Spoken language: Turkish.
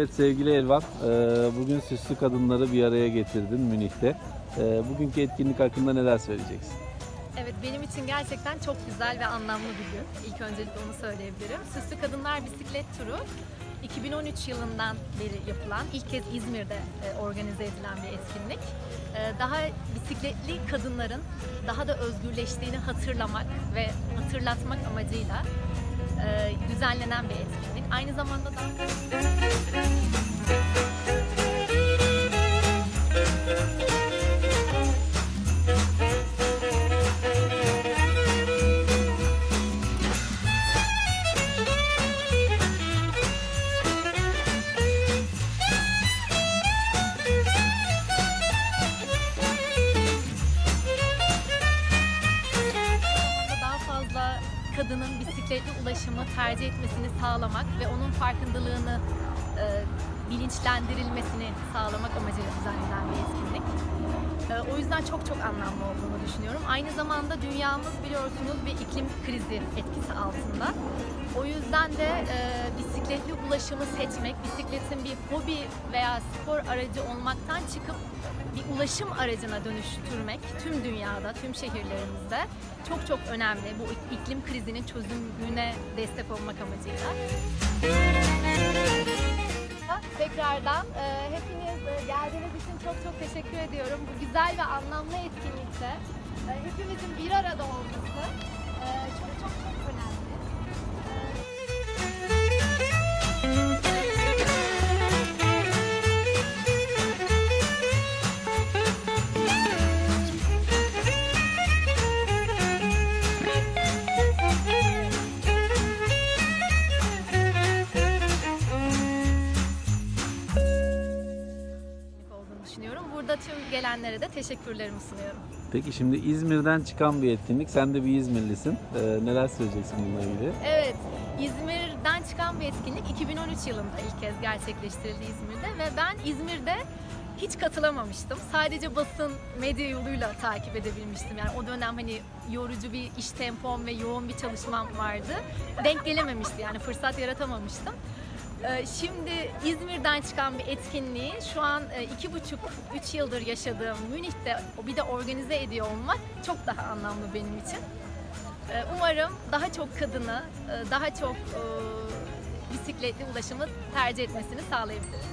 Evet sevgili Elvan, e, bugün süslü kadınları bir araya getirdin Münih'te. E, Bugünkü etkinlik hakkında neler söyleyeceksin? Evet benim için gerçekten çok güzel ve anlamlı bir gün. İlk öncelikle onu söyleyebilirim. Süslü Kadınlar Bisiklet Turu 2013 yılından beri yapılan, ilk kez İzmir'de e, organize edilen bir etkinlik. Daha bisikletli kadınların daha da özgürleştiğini hatırlamak ve hatırlatmak amacıyla düzenlenen bir etkinlik. Aynı zamanda da kadının bisikletli ulaşımı tercih etmesini sağlamak ve onun farkındalığını e, bilinçlendirilmesini sağlamak amacıyla düzenlenen bir etkinlik. E, o yüzden çok çok anlamlı olduğunu düşünüyorum. Aynı zamanda dünyamız biliyorsunuz bir iklim krizi etkisi altında. Yüzden de e, bisikletli ulaşımı seçmek, bisikletin bir hobi veya spor aracı olmaktan çıkıp bir ulaşım aracına dönüştürmek tüm dünyada, tüm şehirlerimizde çok çok önemli. Bu ik- iklim krizinin çözümüne destek olmak amacıyla. Tekrardan e, hepiniz e, geldiğiniz için çok çok teşekkür ediyorum. Bu güzel ve anlamlı etkinlikte e, hepimizin bir arada olması gelenlere de teşekkürlerimi sunuyorum. Peki şimdi İzmir'den çıkan bir etkinlik. Sen de bir İzmirlisin. E, Neler söyleyeceksin bununla ilgili? Evet, İzmir'den çıkan bir etkinlik 2013 yılında ilk kez gerçekleştirildi İzmir'de ve ben İzmir'de hiç katılamamıştım. Sadece basın, medya yoluyla takip edebilmiştim. Yani o dönem hani yorucu bir iş tempom ve yoğun bir çalışmam vardı. Denk gelememişti yani fırsat yaratamamıştım. Ee, şimdi İzmir'den çıkan bir etkinliği şu an e, iki buçuk, üç yıldır yaşadığım Münih'te bir de organize ediyor olmak çok daha anlamlı benim için. Ee, umarım daha çok kadını, e, daha çok e, bisikletli ulaşımı tercih etmesini sağlayabiliriz.